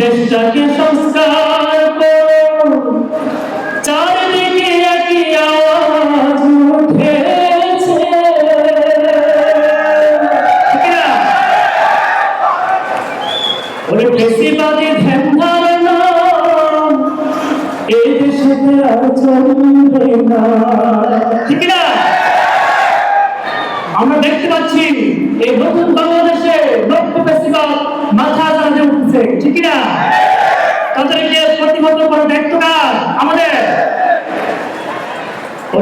দেশটাকে সংস্কার করো। চারিদিকে একই আওয়াজ উঠেছে? ওরে বেশিবাদী ধ্যান ধারণা এই আর চলবে না। ঠিক না? আমরা দেখতে পাচ্ছি, এই নতুন বাংলাদেশে লক্ষ্য বেশিরভাগ মাথা চালাতে উঠছে ঠিক না তাদেরকে প্রতিহত করার দায়িত্ব কার আমাদের ওরে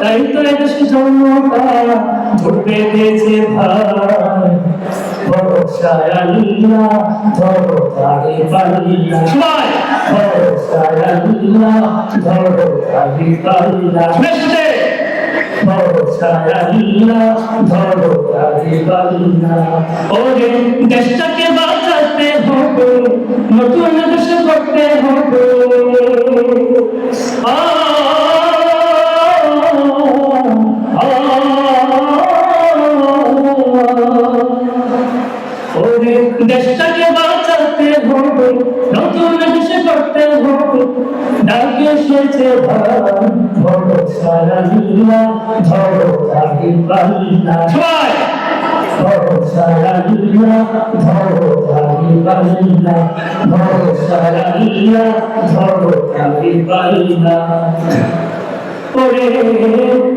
তাই তো দেশে জন্মটা ঢুকবে দিয়েছে ভাই। ভরসায় আল্লাহ ধরো তারে পাল্লা। সবাই! ভরসায় আল্লাহ ধরো তারে পাল্লা ভরসায় আল্লাহ ধরো তারে পাল্লা। ওরে দেশটাকে বাঁচাতে হবে নতুন দেশ করতে হবে। ডাকে এসেছে ধরো তাকে পাল্লা সবাই ভরসা আল্লাহ ধরো তাকে পাল্লা ভরসা আল্লাহ ধরো তাকে পাল্লা করে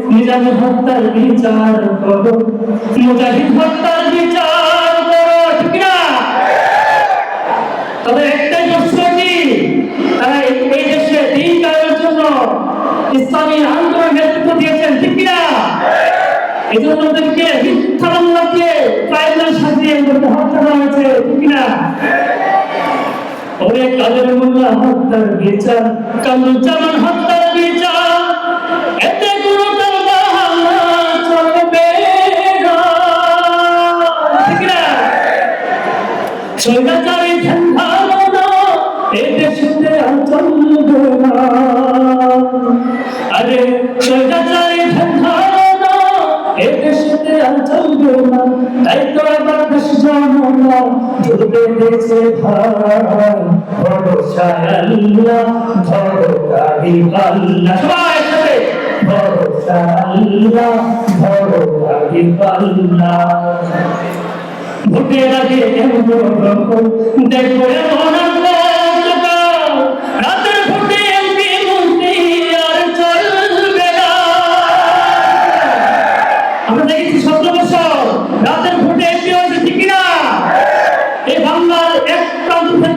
নিজামী হত্যার বিচার করো। মুজাহিদ হত্যার বিচার করো ঠিক না তবে একটাই প্রশ্ন কি তারা এই এই দেশে দিন কায়েমের জন্য আন্দোলন নেতৃত্ব দিয়েছেন, ঠিক না এই জন্য ওদেরকে মিথ্যা মামলা দিয়ে ট্রাইব্যুনাল সাজিয়ে ওদেরকে হত্যা করা হয়েছে, ঠিক না ওরে কাদের মোল্লা হত্যার বিচার কামরুজ্জামান হত্যার বিচার এতে কোনো চলবে না, ঠিক না স্বৈরাচারী ধ্যান ধারণা এ দেশেতে আর চলবে না। তাই তো এবার দেশ জন্ম ডুবে গেছে ভাই। ভরসায় আল্লাহ গাড়ি পাল্লা সবাই সাথে ভরসা আল্লাহ দেখো এমন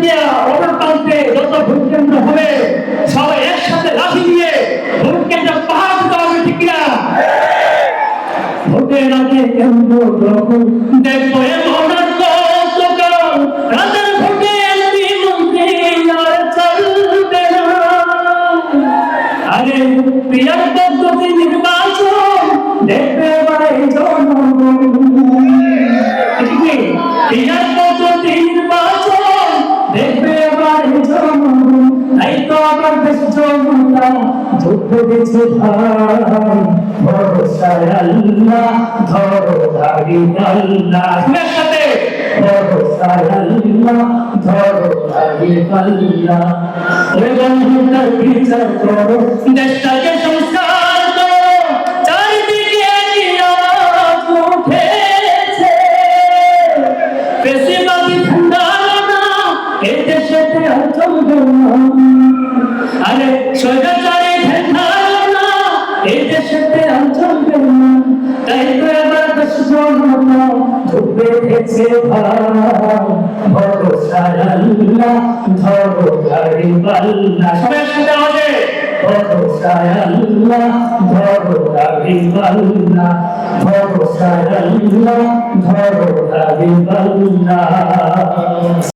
থেকে অপর যত ভোট কেন্দ্র হবে, সবাই একসাথে লাঠি দিয়ে ভোট কেন্দ্র পাহাড় দিতে হবে ঠিক না ভোটের আগে কেন্দ্র জনতা যুদ্ধ দিচ্ছে ভাই ভরসায় আল্লাহ ধরো দাড়ি আল্লাহ সাথে ভরসায় আল্লাহ ধরো দাড়ি আল্লাহ। ওরে বন্ধুটার বিচার করো। দেশটাকে সংস্কার করো। চারিদিকে আরে স্বৈরাচারী ধারণা এই দেশেতে চলবে না। তাই তো এবার দেশ জনতা ঢুকবে গেছে ভাই ভরসায় আল্লাহ ধরো গাড়ি ধরো